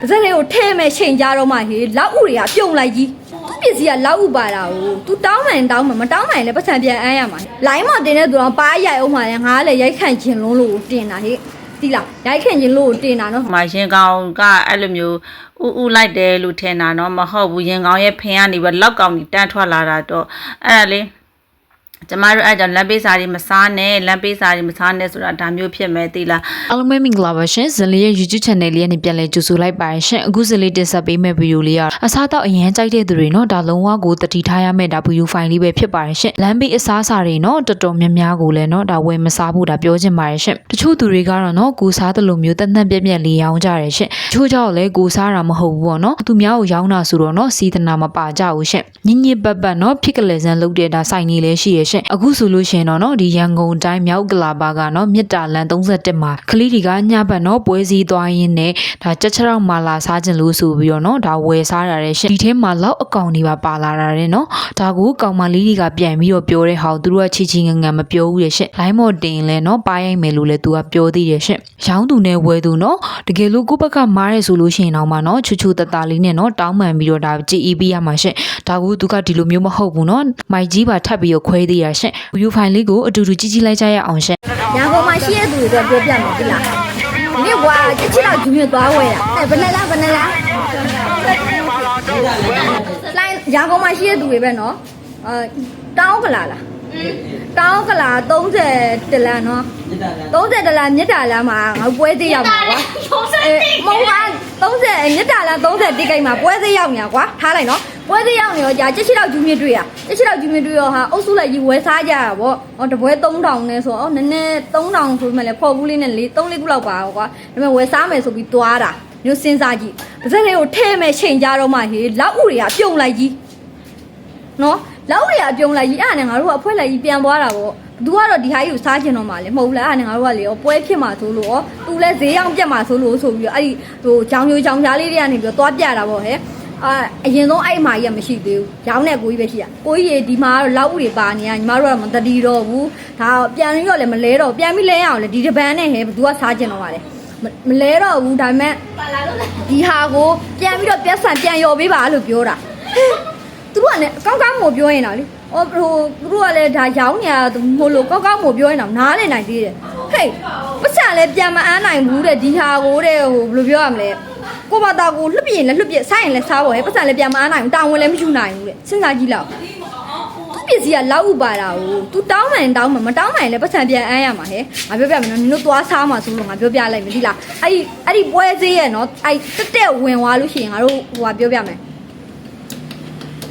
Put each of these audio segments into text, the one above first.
ပါဇက်လေးကိုထဲမဲ့ချိန်ကြတော့မှဟေးလောက်ဥတွေကပြုံလိုက်ကြီးသူပစ္စည်းကလောက်ဥပါတာကို तू တောင်းမှန်တောင်းမှန်မတောင်းမှန်လည်းပတ်စံပြန်အမ်းရမှာလိုင်းမတင်တဲ့သူတော့ပါရိုက်အောင်မှလည်းငါကလည်းရိုက်ခန့်ခြင်းလုံးလို့တင်တာဟေးတိလားရိုက်ခန့်ခြင်းလို့တင်တာနော် ဟိုမှာရင်ကောင်ကအဲ့လိုမျိုးဥဥလိုက်တယ်လို့ထင်တာเนาะမဟုတ်ဘူးရင်ကောင်ရဲ့ဖင်ကနေပဲလောက်ကောင်ကြီးတန်းထွက်လာတာတော့အဲ့ဒါလေး ကျမတို့အဲ့ကြောင့်လမ်းပေးစာတွေမစားနဲ့လမ်းပေးစာတွေမစားနဲ့ဆိုတာဒါမျိုးဖြစ်မဲ့သိလားအားလုံးပဲမင်္ဂလာပါရှင်ဇလီရဲ့ YouTube channel လေးကနေပြန်လည်ကြိုဆိုလိုက်ပါရှင်အခုဇလီတင်ဆက်ပေးမယ့် video လေးကအစားတော့အရင်ကြိုက်တဲ့သူတွေနော်ဒါလုံးဝကိုတတိထားရမယ့်ဒါ video file လေးပဲဖြစ်ပါတယ်ရှင်လမ်းပေးအစားစာတွေနော်တော်တော်များများကိုလည်းနော်ဒါဝယ်မစားဖို့ဒါပြောချင်ပါတယ်ရှင်တချို့သူတွေကတော့နော်ကိုစားတယ်လို့မျိုးတန်တန်ပြက်ပြက်လေးရောင်းကြတယ်ရှင်တချို့ကြောင့်လည်းကိုစားတာမဟုတ်ဘူးပေါ့နော်သူများကိုရောင်းတာဆိုတော့နော်စီးတနာမပါကြဘူးရှင်ညင်ညစ်ပတ်ပတ်နော်ဖြစ်ကလေးစံလုပ်တဲ့ဒါဆိုင်ကြီးလည်းရှိရရှင့်အခုဆိုလို့ရှင်တော့နော်ဒီရန်ကုန်တိုင်းမြောက်ကလာပါကနော်မြစ်တာလန်31မှာခလီဒီကညဘက်နော်ပွဲစည်းသွားရင်းနဲ့ဒါကြက်ချောက်မာလာစားခြင်းလို့ဆိုပြီးတော့နော်ဒါဝယ်စားတာတဲ့ရှင့်ဒီထဲမှာလောက်အကောင်တွေပါပါလာတာတဲ့နော်ဒါကိုကောင်မလေးတွေကပြန်ပြီးတော့ပြောတဲ့ဟာကိုသူတို့ကချီချီငငမပြောဘူးတဲ့ရှင့်လိုင်းမော်တင်လဲနော်ပါရိုက်မယ်လို့လဲသူကပြောသေးတယ်ရှင့်ရောင်းသူနဲ့ဝယ်သူနော်တကယ်လို့ကိုယ့်ဘက်ကမားရဲဆိုလို့ရှိရင်တော့မှနော်ချူချူတတလေးနဲ့နော်တောင်းပန်ပြီးတော့ဒါကြည်အီးပေးရမှာရှင့်ဒါကိုသူကဒီလိုမျိုးမဟုတ်ဘူးနော်မိုက်ကြီးပါထပ်ပြီးတော့ခွဲသေးရရှင်ဗီဒီယိုဖိုင်လေးကိုအတူတူကြည့်ကြည့်လိုက်ကြရအောင်ရှင်ရန်ကုန်မှာရှိတဲ့သူတွေတော့ပြောပြမယ်တိလားဒီနေ့ကွာချစ်ချစ်တော့ဂျူးမြသွားဝဲတာအဲဘယ်နဲ့လားဘယ်နဲ့လားလိုင်းရန်ကုန်မှာရှိတဲ့သူတွေပဲနော်အဲတောင်းကလာလားတောင်းကလာ30တလန်နော်30တလန်မြစ်တာလမ်းမှာငါပွဲသေးရောက်မှာကွာအဲမဟုတ်ပါ30မြစ်တာလမ်း30တိကိတ်မှာပွဲသေးရောက်ညာကွာထားလိုက်နော် ပွဲသေးရောက်နေတော့ကြာချစ်ချစ်တော့ဂျူးမြတွေ့ရချစ်ချစ်တော့ဂျူးမြတွေ့ရောဟာအုပ်စုလိုက်ကြီးဝဲစားကြရဗောဟောတပွဲ3000နဲ့ဆိုတော့နည်းနည်း3000ဆိုမှလည်းဖော်ဘူးလေးနဲ့၄3လေးခုလောက်ပါကွာဒါပေမဲ့ဝဲစားမယ်ဆိုပြီးသွားတာမျိုးစဉ်းစားကြည့်ပါဇက်လေးကိုထဲမဲ့ချိန်ကြတော့မှဟေးလောက်ဥတွေကပြုံလိုက်ကြီးနော်လောက်တွေအပြုံးလိုက်ကြီးအဲ့ဒါနဲ့ငါတို့ကအဖွဲလိုက်ကြီးပြန်သွားတာပေါ့သူကတော့ဒီဟာကြီးကိုစားကျင်တော့မှလေမဟုတ်ဘူးလားအဲ့ဒါနဲ့ငါတို့ကလေရောပွဲဖြစ်မှာဆိုလို့ရောသူလည်းဈေးအောင်ပြတ်မှာဆိုလို့ဆိုပြီးတော့အဲ့ဒီဟိုကြောင်ညိုကြောင်ကြားလေးတွေကနေပြီးတော့သွားပြတာပေါ့ဟဲ့ အာအရင်ဆုံးအဲ့အမာကြီးကမရှိသေးဘူးရောင်းတဲ့ကိုကြီးပဲရှိရကိုကြီးရေဒီမှာကတော့လောက်ဥတွေပါနေရညီမတို့ကမတတိတော့ဘူးဒါပြန်ပြီးတော့လည်းမလဲတော့ပြန်ပြီးလဲရအောင်လေဒီတပန်းနဲ့ဟဲ့ဘသူကစားကျင်တော့ပါလေမလဲတော့ဘူးဒါပေမဲ့ဒီဟာကိုပြန်ပြီးတော့ပြက်ဆန်ပြန်ရော်ပေးပါလို့ပြောတာသူတို့ကလည်းကောင်းကောင်းမို့ပြောရင်တော့လေဟိုဟိုသူတို့ကလည်းဒါရောင်းနေရမို့လို့ကောင်းကောင်းမို့ပြောရင်တော့နားလည်နိုင်သေးတယ် ဟေးပတ်စံလည်းပြန်မအမ်းနိုင်ဘူးတဲ့ဒီဟာကိုတဲ့ဟိုဘယ်လိုပြောရမလဲကိုဘာတာကိုလှုပ်ပြရင်လည်းလှုပ်ပြဆိုင်ရင်လည်းစားဖို့ဟဲ့ပတ်စံလည်းပြန်မအမ်းနိုင်ဘူးတာဝန်လည်းမယူနိုင်ဘူးတဲ့စဉ်းစားကြည့်လောက်သူပစ္စည်းကလောက်ဥပါတာကို तू တောင်းမှန်တောင်းမှန်မတောင်းမှန်လည်းပတ်စံပြန်အမ်းရမှာဟဲ့ငါပြောပြမယ်နော်နင်တို့သွားစားမှာဆိုလို့ငါပြောပြလိုက်မယ်ဒီလားအဲ့ဒီအဲ့ဒီပွဲသေးရဲ့နော်အဲ့တက်တက်ဝင်သွားလို့ရှိရင်ငါတို့ဟိုကပြောပြမယ်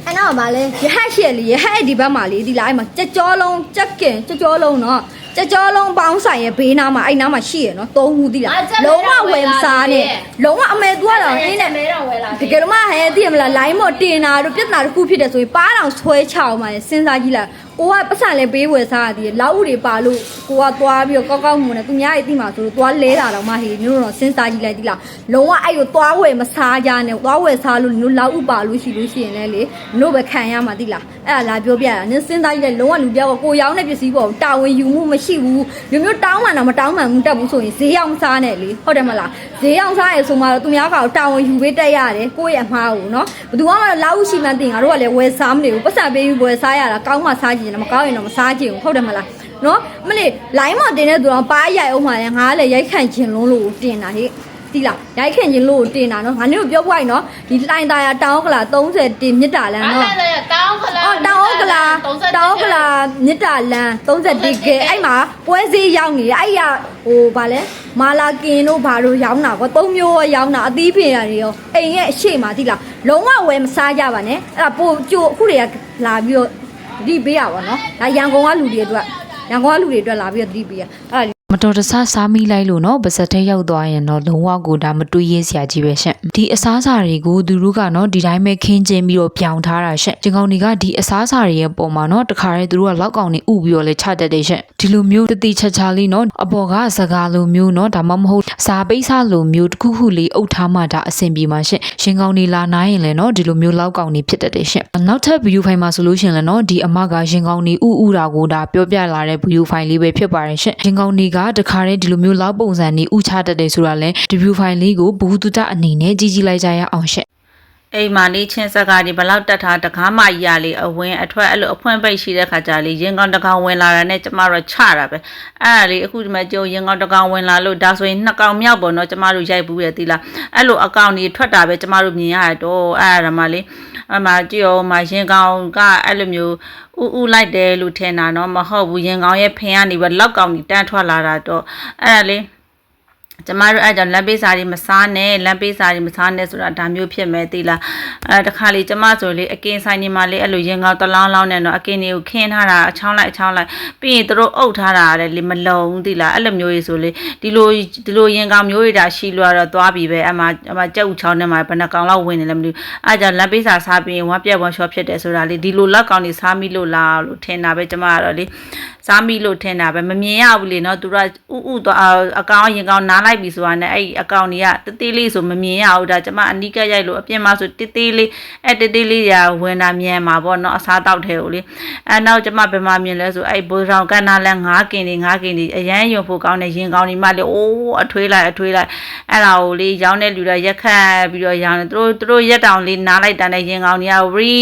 အဲ့တော့ဗာလဲရဟတ်ရှက်လေးရဟတ်ဒီဘက်မှာလေးဒီလားအဲ့မှာကြက်ကြောလုံးကြက်ကင်ကြက်ကြောလုံးနော် ကြက်ကြောလုံးပေါင်းဆိုင်ရဲ့ဘေးနားမှာအဲ့နားမှာရှိရနော်သုံးခုဒီလားလုံးဝဝယ်မစားနဲ့လုံးဝအမေသူကတော့အင်းနဲ့မဲတော့ဝဲလာတကယ်လို့မဟဲ့သိရမလားလိုင်းမော်တင်တာတို့ပြဿနာတစ်ခုဖြစ်တယ်ဆိုရင်ပါတောင်ဆွဲချအောင်ပါလေစဉ်းစားကြည့်လိုက်ကိုကပတ်စံလည်းပေးဝယ်စားရသေးတယ်လောက်ဥတွေပါလို့ကိုကသွားပြီးတော့ကောက်ကောက်မှုနဲ့သူများရဲ့တိမှာဆိုလို့သွားလဲတာတော့မှဟေးမျိုးတော့စဉ်းစားကြည့်လိုက်ဒီလားလုံးဝအဲ့ကိုသွားဝယ်မစားကြနဲ့သွားဝယ်စားလို့မျိုးလောက်ဥပါလို့ရှိလို့ရှိရင်လည်းလေမျိုးပဲခံရမှာတိလားအဲ့ဒါလာပြောပြတာနင်စဉ်းစားကြည့်လိုက်လုံးဝလူပြောက်ကိုရောင်းတဲ့ပစ္စည်းပေါ်တာဝန်ယူမှုမရှိဘူးမျိုးမျိုးတောင်းမှန်တော့မတောင်းမှန်ဘူးတက်ဘူးဆိုရင်ဈေးအောင်စားနဲ့လေဟုတ်တယ်မလားဈေးအောင်စားရဆိုမှတော့သူများကတော့တာဝန်ယူပေးတက်ရတယ်ကိုယ့်ရဲ့အမှားကိုနော်ဘယ်သူမှမလောက်ဥရှိမှန်းသိငါတို့ကလည်းဝယ်စားမနေဘူးပတ်စံပေးပြီးဝယ်စားရတာကောင်းမှစားကြည့်တယ်မကောင်းရင်တော့မစားကြည့်ဘူးဟုတ်တယ်မလားနော်မလေးလိုင်းမတင်တဲ့သူတော့ပါရိုက်အောင်မှလည်းငါကလည်းရိုက်ခန့်ခြင်းလုံးလို့တင်တာဟေ့တိလားရိုက်ခင်ချင်းလို့တင်တာနော်ငါတို့ပြောပွိုက်နော်ဒီလိုင်သားရတောင်းကလာ30တင်မြစ်တာလမ်းနော်တောင်းခလာအော်တောင်ဩကလာတောင်ဩကလာမြစ်တာလန်31ကဲအဲ့မှာပွဲစည်းရောက်နေတယ်အဲ့ရဟိုဗာလဲမာလာကင်တို့ဘာလို့ရောင်းတာကွာသုံးမျိုးရောရောင်းတာအသီးပင်ရတယ်ရောအိမ်ရဲ့အရှိမှာတိလားလုံးဝဝယ်မစားကြပါနဲ့အဲ့ဒါပိုကြိုအခုတွေကလာပြီးတော့ ဒီပေးရပါတော့ဒါရန်ကုန်ကလူတွေအတွက်ရန်ကုန်ကလူတွေအတွက်လာပြီးတော့ဒီပေးရအဲ့ဒါ မတော်တဆစားမိလိုက်လို့နော်ပါဇက်ထဲရောက်သွားရင်တော့လုံးဝကိုဒါမတွေးရစရာကြီးပဲရှင့်ဒီအစားစာတွေကိုသူတို့ကနော်ဒီတိုင်းပဲခင်းချင်းပြီးတော့ပြောင်းထားတာရှင့်ဒီကောင်တွေကဒီအစားစာတွေရဲ့ပုံမှာနော်တခါတည်းသူတို့ကလောက်ကောင်နေဥပြီးတော့လဲချတတ်တယ်ရှင့်ဒီလိုမျိုးတတိချာချာလေးနော်အပေါ်ကစကားလိုမျိုးနော်ဒါမှမဟုတ်စာပိတ်စာလိုမျိုးတခုခုလေးအုပ်ထားမှဒါအဆင်ပြေမှာရှင့်ရှင်ကောင်နေလာနိုင်ရင်လဲနော်ဒီလိုမျိုးလောက်ကောင်နေဖြစ်တတ်တယ်ရှင့်နောက်ထပ် view file မှာဆိုလို့ရှင်လဲနော်ဒီအမကရှင်ကောင်နေဥဥတာကိုဒါပြောပြလာတဲ့ view file လေးပဲဖြစ်ပါတယ်ရှင့်ရှင်ကောင်နေကတခါတည်းဒီလိုမျိုးလောက်ပုံစံနေဥချတတ်တယ်ဆိုတာလဲ debut file လေးကိုဘူးတူတအနေနဲ့ကြီးကြီးလိုက်ကြရအောင်ရှင့်အိမ်မာလေးချင်းစကားဒီဘလောက်တက်ထားတကားမကြီးရလေးအဝင်အထွက်အဲ့လိုအဖွင့်ပိတ်ရှိတဲ့ခါကြလေးရင်ကောင်းတကောင်ဝင်လာတာနဲ့ကျမတို့ချတာပဲအဲ့ဒါလေးအခုဒီမှာကြုံရင်ကောင်းတကောင်ဝင်လာလို့ဒါဆိုရင်နှစ်ကောင်မြောက်ပေါ့နော်ကျမတို့ရိုက်ဘူးရသီလားအဲ့လိုအကောင်ကြီးထွက်တာပဲကျမတို့မြင်ရတော့အဲ့ဒါမှလေး အမှကြည့်အောင်မရင်ကောင်းကအဲ့လိုမျိုးဥဥလိုက်တယ်လို့ထင်တာနော်မဟုတ်ဘူးရင်ကောင်းရဲ့ဖင်ကနေပဲလောက်ကောင်ကြီးတန်းထွက်လာတာတော့အဲ့ဒါလေး ကျမတို့အဲ့ကြောင့်လမ်းပေးစာတွေမစားနဲ့လမ်းပေးစာတွေမစားနဲ့ဆိုတာဒါမျိုးဖြစ်မယ်သိလားအဲတခါလေကျမဆိုလေအကင်းဆိုင်နေမှာလေအဲ့လိုရင်ကောင်းတလောင်းလောင်းနဲ့တော့အကင်းတွေကိုခင်းထားတာအချောင်းလိုက်အချောင်းလိုက်ပြီးရင်တို့အုပ်ထားတာလေလေမလုံသိလားအဲ့လိုမျိုးကြီးဆိုလေဒီလိုဒီလိုရင်ကောင်းမျိုးတွေဒါရှိလို့တော့သွားပြီပဲအမအမကြက်ဥချောင်းနဲ့မှာဘယ်နှကောင်လောက်ဝင်နေလဲမသိဘူးအဲ့ကြောင့်လမ်းပေးစာစားပြီးရင်ဝမ်းပြက်ဝမ်းလျှော့ဖြစ်တယ်ဆိုတာလေဒီလိုလက်ကောင်တွေစားမိလို့လားလို့ထင်တာပဲကျမကတော့လေစားမိလို့ထင်တာပဲမမြင်ရဘူးလေနော်သူတို့ကဥဥသွားအကောင်ရင်ကောင်းနားလိုက်ပြီဆိုတာနဲ့အဲ့အကောင်တွေကတသေးလေးဆိုမမြင်ရဘူးဒါကျမအနီးကပ်ရိုက်လို့အပြင်မှာဆိုတသေးလေးအဲ့တသေးလေးရာဝင်တာမြင်မှာပေါ့နော်အစားတောက်ထဲကိုလေအဲ့နောက်ကျမဘယ်မှာမြင်လဲဆိုအဲ့ဘိုးဆောင်ကန်းနာလဲငါးကင်တွေငါးကင်တွေအရန်ယုံဖို့ကောင်းတဲ့ရင်ကောင်းတွေမှလေအိုးအထွေးလိုက်အထွေးလိုက်အဲ့ဒါကိုလေရောင်းတဲ့လူတွေရက်ခတ်ပြီးတော့ရောင်းတယ်သူတို့သူတို့ရက်တောင်လေးနားလိုက်တန်းတဲ့ရင်ကောင်းတွေကရီ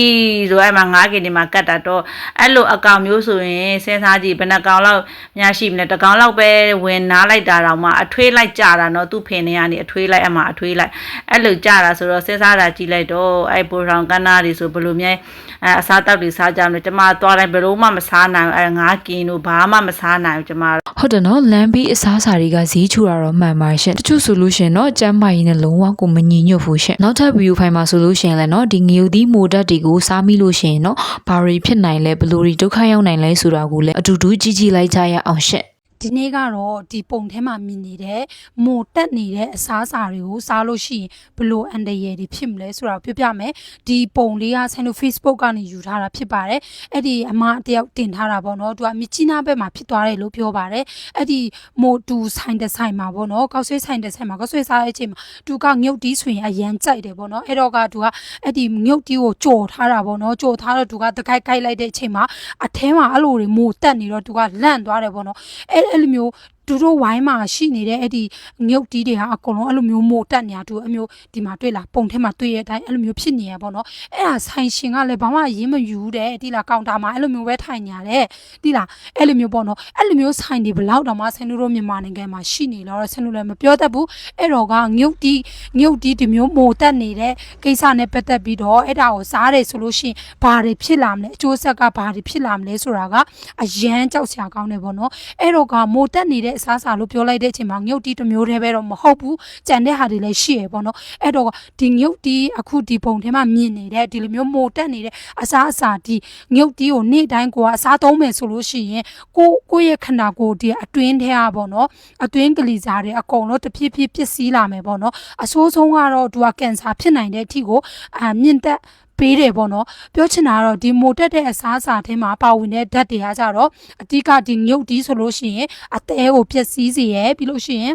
ဆိုအဲ့မှာငါးကင်တွေမှာကတ်တာတော့အဲ့လိုအကောင်မျိုးဆိုရင်စဉ်းစားကြည့်ဘယ်နှကောင်လောက်များရှိမလဲတစ်ကောင်လောက်ပဲဝင်နားလိုက်တာတော့မှအထွေးလိုက်ကြတာနော်သူ့ဖင်နေကနေအထွေးလိုက်အမှအထွေးလိုက်အဲ့လိုကြတာဆိုတော့စဉ်းစားတာကြည့်လိုက်တော့အဲ့ဘိုးဆောင်ကန်းနာတွေဆိုဘယ်လိုများအဲအစားတောက်တွေစားကြမလဲကျမသွားတိုင်းဘယ်လိုမှမစားနိုင်ဘူးအဲငါးကင်တို့ဘာမှမစားနိုင်ဘူးကျမဟုတ်တယ်နော်လမ်းပြီးအစားအစာတွေကဈေးချူတာတော့မှန်ပါရှင်တချို့ဆိုလို့ရှင်တော့ကျမ်းမာရေးနဲ့လုံးဝကိုမညီညွတ်ဘူးရှင်နောက်ထပ် view file မှာဆိုလို့ရှင်လည်းနော်ဒီငရုတ်သီးမိုတက်တွေကိုစားမိလို့ရှင်နော်ဘာတွေဖြစ်နိုင်လဲဘယ်လိုတွေဒုက္ခရောက်နိုင်လဲဆိုတာကိုလည်းအတူတူကြည့်ကြည့်လိုက်ကြရအောင်ရှင် ဒီနေ့ကတော့ဒီပုံထဲမှာမြင်နေတဲ့မိုတက်နေတဲ့အစားအစာတွေကိုစားလို့ရှိရင်ဘလို့အန်တရယ်တွေဖြစ်မလဲဆိုတာကိုပြောပြမယ်ဒီပုံလေးကဆိုင်လို့ Facebook ကနေယူထားတာဖြစ်ပါတယ်အဲ့ဒီအမတယောက်တင်ထားတာပေါ့နော်သူကမြချီနာဘက်မှာဖြစ်သွားတယ်လို့ပြောပါတယ်အဲ့ဒီမိုတူဆိုင်တဲ့ဆိုင်မှာပေါ့နော်ကောက်ဆွေးဆိုင်တဲ့ဆိုင်မှာကောက်ဆွေးစားတဲ့အချိန်မှာသူကငုတ်တီးဆိုရင်အရန်ကြိုက်တယ်ပေါ့နော်အဲ့တော့ကသူကအဲ့ဒီငုတ်တီးကိုကြော်ထားတာပေါ့နော်ကြော်ထားတော့သူကတကိုက်ကိုက်လိုက်တဲ့အချိန်မှာအထဲမှာအဲ့လိုတွေမိုတက်နေတော့သူကလန့်သွားတယ်ပေါ့နော်အဲ့ በዕልሜው သူတို့ဝိုင်းမှာရှိနေတဲ့အဲ့ဒီငုတ်တီးတွေဟာအကုန်လုံးအဲ့လိုမျိုးမိုတက်နေတာသူအမျိုးဒီမှာတွေ့လားပုံထဲမှာတွေ့ရတဲ့အတိုင်းအဲ့လိုမျိုးဖြစ်နေရပေါ့နော်အဲ့ဒါဆိုင်ရှင်ကလည်းဘာမှရင်းမယူတဲ့ဒီလားကောင်တာမှာအဲ့လိုမျိုးပဲထိုင်နေရတယ်ဒီလားအဲ့လိုမျိုးပေါ့နော်အဲ့လိုမျိုးဆိုင်တွေဘလောက်တောင်မှဆင်လူတို့မြန်မာနိုင်ငံမှာရှိနေလို့ဆင်လူလည်းမပြောတတ်ဘူးအဲ့တော့ကငုတ်တီးငုတ်တီးဒီမျိုးမိုတက်နေတဲ့ကိစ္စနဲ့ပတ်သက်ပြီးတော့အဲ့ဒါကိုစားတယ်ဆိုလို့ရှိရင်ဘာတွေဖြစ်လာမလဲအကျိုးဆက်ကဘာတွေဖြစ်လာမလဲဆိုတာကအရန်ကြောက်စရာကောင်းတယ်ပေါ့နော်အဲ့တော့ကမိုတက်နေတဲ့အစားအစာလို့ပြောလိုက်တဲ့အချိန်မှာငုတ်တီးတစ်မျိုးတည်းပဲတော့မဟုတ်ဘူးကြံတဲ့ဟာတွေလည်းရှိရပေါ့နော်အဲ့တော့ဒီငုတ်တီးအခုဒီပုံထဲမှာမြင်နေတဲ့ဒီလိုမျိုးမိုတက်နေတဲ့အစားအစာဒီငုတ်တီးကိုနေ့တိုင်းကိုကအစားသုံးမယ်ဆိုလို့ရှိရင်ကိုကိုယ့်ရဲ့ခန္ဓာကိုယ်ဒီအတွင်းထဲကပေါ့နော်အတွင်းကလေးစားတွေအကုန်လုံးတဖြည်းဖြည်းပျက်စီးလာမယ်ပေါ့နော်အဆိုးဆုံးကတော့သူကကင်ဆာဖြစ်နိုင်တဲ့အထိကိုအာမြင့်တက် ပေးတယ်ပေါ့နော်ပြောချင်တာကတော့ဒီမိုတက်တဲ့အစားအစာထဲမှာပါဝင်တဲ့ဓာတ်တွေကကြတော့အဓိကဒီငုတ်တီးဆိုလို့ရှိရင်အသေးကိုပျက်စီးစေရပြီးလို့ရှိရင်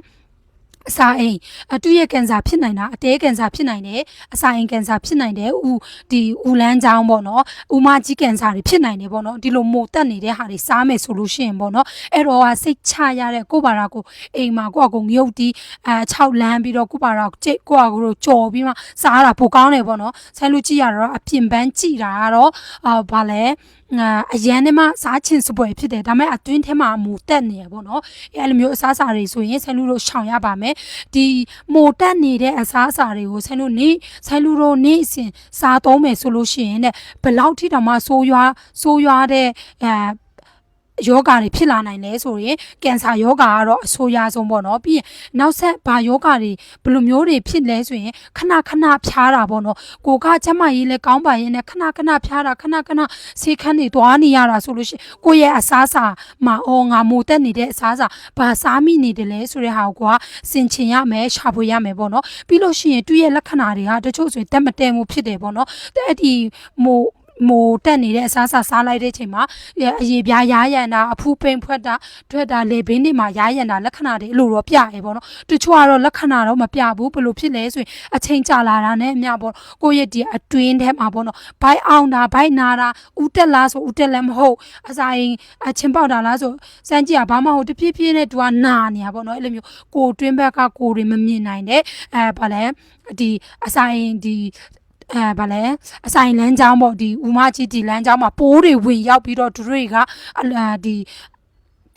အစာအိမ်အတူရဲ့ကင်ဆာဖြစ်နိုင်တာအတဲကင်ဆာဖြစ်နိုင်တယ်အစာအိမ်ကင်ဆာဖြစ်နိုင်တယ်ဥဒီဥလန်းချောင်းပေါ့နော်ဥမကြီးကင်ဆာတွေဖြစ်နိုင်တယ်ပေါ့နော်ဒီလိုမိုတက်နေတဲ့ဟာတွေစားမယ်ဆိုလို့ရှိရင်ပေါ့နော်အဲ့တော့ကစိတ်ချရတဲ့ကိုယ့်ဘာသာကိုအိမ်မှာကိုယ့်အကုန်ငုတ်တီးအဲ6လမ်းပြီးတော့ကိုယ့်ဘာသာကြိတ်ကိုယ့်အကိုကြော်ပြီးမှစားရတာပိုကောင်းတယ်ပေါ့နော်ဆိုင်လို့ကြည့်ရတော့အပြင်ပန်းကြည့်တာကတော့အာဘာလဲ အာအရန်ထဲမှာစားချင်စပွဲဖြစ်တယ်ဒါပေမဲ့အတွင်းထဲမှာမူတက်နေရပေါ့နော်အဲလိုမျိုးအစားအစာတွေဆိုရင်ဆိုင်လူတို့ရှောင်ရပါမယ်ဒီမိုတက်နေတဲ့အစားအစာတွေကိုဆိုင်လူနေဆိုင်လူတို့နေအစဉ်စားသုံးမယ်ဆိုလို့ရှိရင်တဲ့ဘယ်လောက်ထိတောင်မှဆိုးရွားဆိုးရွားတဲ့အဲ ယောဂါတွေဖြစ်လာနိုင်လဲဆိုရင်ကင်ဆာယောဂါကတော့အဆိုးရွားဆုံးပေါ့နော်ပြီးရင်နောက်ဆက်ဘာယောဂါတွေဘယ်လိုမျိုးတွေဖြစ်လဲဆိုရင်ခဏခဏဖြားတာပေါ့နော်ကိုကကျမကြီးလဲကောင်းပါရင်လည်းခဏခဏဖြားတာခဏခဏဆေးခန်းတွေသွားနေရတာဆိုလို့ရှိရင်ကိုယ့်ရဲ့အစားအစာမှာအော်ငါမိုတက်နေတဲ့အစားအစာဘာစားမိနေတယ်လဲဆိုတဲ့ဟာကိုကစင်ချင်ရမယ်ရှာဖွေရမယ်ပေါ့နော်ပြီးလို့ရှိရင်သူ့ရဲ့လက္ခဏာတွေကတချို့ဆိုရင်တက်မတဲမှုဖြစ်တယ်ပေါ့နော်တဲ့အဲ့ဒီမို မိုတက်နေတဲ့အစားအစာစားလိုက်တဲ့အချိန်မှာအရေပြားရားရန်တာအဖူးပိန်ဖွက်တာထွက်တာလေဘင်းတွေမှာရားရန်တာလက္ခဏာတွေအဲ့လိုတော့ပြရဲပေါ့နော်တချို့ကတော့လက္ခဏာတော့မပြဘူးဘယ်လိုဖြစ်လဲဆိုရင်အချိန်ကြာလာတာနဲ့အမျှပေါ့ကိုယ့်ရဲ့ဒီအတွင်းထဲမှာပေါ့နော်ဘိုက်အောင်တာဘိုက်နာတာဥတက်လားဆိုဥတက်လည်းမဟုတ်အစာရင်အချင်းပေါက်တာလားဆိုစမ်းကြည့်ရဘာမှမဟုတ်တဖြည်းဖြည်းနဲ့သူကနာနေတာပေါ့နော်အဲ့လိုမျိုးကိုတွင်းဘက်ကကိုတွေမမြင်နိုင်တဲ့အဲဘာလဲဒီအစာရင်ဒီ အဲဗာလဲအဆိုင်လန်းချောင်းပေါ့ဒီဦးမကြီးဒီလန်းချောင်းမှာပိုးတွေဝင်ရောက်ပြီးတော့သူတွေကအလာဒီ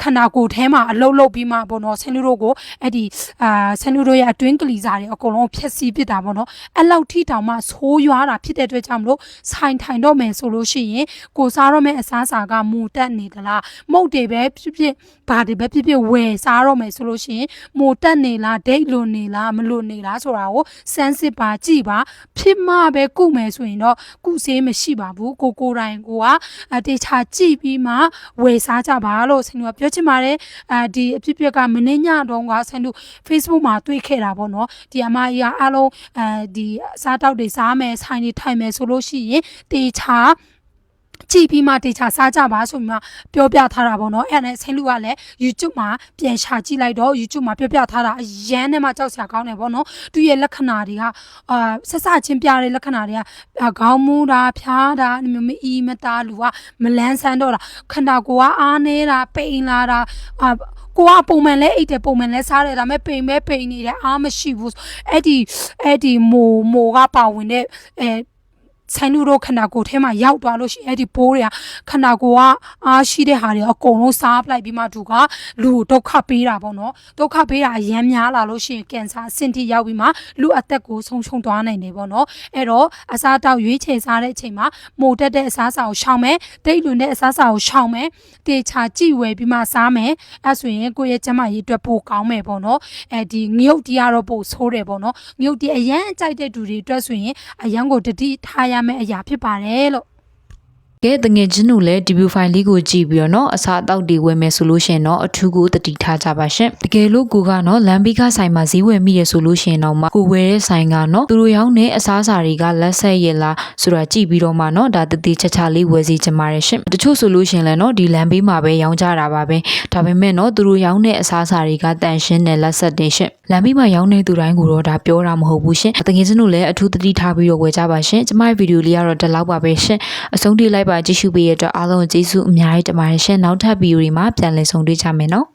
ခန္ဓာကိုယ်ထဲမှာအလုတ်လုတ်ပြီးမှပေါ့နော်ဆင်းလူတို့ကိုအဲ့ဒီအာဆင်းလူတို့ရဲ့အတွင်းကလေးစားတွေအကုန်လုံးဖျက်ဆီးပစ်တာပေါ့နော်အဲ့လောက်ထိတောင်မှဆိုးရွားတာဖြစ်တဲ့အတွက်ကြောင့်မလို့ဆိုင်ထိုင်တော့မယ်ဆိုလို့ရှိရင်ကိုစားတော့မယ်အစားအစာကမူတက်နေသလားမုတ်တွေပဲဖြစ်ဖြစ်ဘာတွေပဲဖြစ်ဖြစ်ဝယ်စားတော့မယ်ဆိုလို့ရှိရင်မူတက်နေလားဒိတ်လွန်နေလားမလွန်နေလားဆိုတာကိုစမ်းစစ်ပါကြည့်ပါဖြစ်မှပဲကုမယ်ဆိုရင်တော့ကုဆေးမရှိပါဘူးကိုကိုယ်တိုင်ကိုကအတေချာကြည့်ပြီးမှဝယ်စားကြပါလို့ဆင်တို့ကပြောချင်ပါတယ်အဲဒီအဖြစ်အပျက်ကမနေ့ညတုန်းကဆင်တို့ Facebook မှာတွေ့ခဲ့တာပေါ့နော်ဒီအမကြီးကအားလုံးအဲဒီစားတောက်တွေစားမယ်ဆိုင်တွေထိုင်မယ်ဆိုလို့ရှိရင်တေချာ ကြည့်ပြီးမှတေချာစားကြပါဆိုပြီးမှပြောပြထားတာပေါ့နော်အဲ့ဒါနဲ့ဆင်းလူကလည်း YouTube မှာပြန်ရှာကြည့်လိုက်တော့ YouTube မှာပြောပြထားတာအရန်နဲ့မှကြောက်စရာကောင်းတယ်ပေါ့နော်သူရဲ့လက္ခဏာတွေကအာဆက်စချင်းပြတဲ့လက္ခဏာတွေကအာခေါင်းမူးတာဖျားတာအဲ့လိုမျိုးမအီမတာလူကမလန်းဆန်းတော့တာခန္ဓာကိုယ်ကအားနေတာပိန်လာတာအာကိုကပုံမှန်လဲအိတ်တယ်ပုံမှန်လဲစားတယ်ဒါပေမဲ့ပိန်မဲပိန်နေတယ်အားမရှိဘူးအဲ့ဒီအဲ့ဒီမိုမိုကပါဝင်တဲ့အဲ ဆိုင်လူတို့ခန္ဓာကိုယ်ထဲမှာရောက်သွားလို့ရှိရင်အဲ့ဒီပိုးတွေကခန္ဓာကိုယ်ကအားရှိတဲ့ဟာတွေအကုန်လုံးစားပလိုက်ပြီးမှသူကလူကိုဒုက္ခပေးတာပေါ့နော်ဒုက္ခပေးတာအရန်များလာလို့ရှိရင်ကင်ဆာအဆင့်ထိရောက်ပြီးမှလူအသက်ကိုဆုံးရှုံးသွားနိုင်တယ်ပေါ့နော်အဲ့တော့အစားတောက်ရွေးချယ်စားတဲ့အချိန်မှာမိုတက်တဲ့အစားအစာကိုရှောင်မယ်တိတ်လွန်တဲ့အစားအစာကိုရှောင်မယ်တေချာကြည့်ဝယ်ပြီးမှစားမယ်အဲ့ဆိုရင်ကိုယ့်ရဲ့ကျန်းမာရေးအတွက်ပိုကောင်းမယ်ပေါ့နော်အဲဒီငရုတ်တီးကတော့ပိုဆိုးတယ်ပေါ့နော်ငရုတ်တီးအရန်ကြိုက်တဲ့သူတွေအတွက်ဆိုရင်အရန်ကိုတတိထားရမယ့်အရာဖြစ်ပါတယ်လို့ ကဲတငယ်ချင်းတို့လည်း debut file လေးကိုကြည့်ပြီးတော့เนาะအစားအသောက်တွေဝယ်မယ်ဆိုလို့ရှိရင်เนาะအထူးကိုတတိထားကြပါရှင်တကယ်လို့ကိုကเนาะလမ်းဘေးကဆိုင်မှာဈေးဝယ်မိရဆိုလို့ရှိရင်တော့မှကိုဝယ်တဲ့ဆိုင်ကเนาะသူတို့ရောင်းတဲ့အစားအစာတွေကလက်ဆက်ရလားဆိုတာကြည့်ပြီးတော့မှเนาะဒါတတိချက်ချလေးဝယ်စီချင်ပါတယ်ရှင်တချို့ဆိုလို့ရှိရင်လည်းเนาะဒီလမ်းဘေးမှာပဲရောင်းကြတာပါပဲဒါပေမဲ့เนาะသူတို့ရောင်းတဲ့အစားအစာတွေကတန်ရှင်းတဲ့လက်ဆက်တင်ရှင် လမ်းဘေးမှာရောင်းနေသူတိုင်းကိုတော့ဒါပြောတာမဟုတ်ဘူးရှင်တကယ်ချင်းတို့လည်းအထူးတတိထားပြီးတော့ဝယ်ကြပါရှင်ကျမရဲ့ဗီဒီယိုလေးကတော့ဒီလောက်ပါပဲရှင်အဆုံးထိလိုက်ပါကြည့်ရှုပေးရတဲ့အတွက်အားလုံးကိုကျေးဇူးအများကြီးတင်ပါတယ်ရှင်နောက်ထပ်ဗီဒီယိုတွေမှာပြန်လည်ဆုံတွေ့ကြမယ်နော်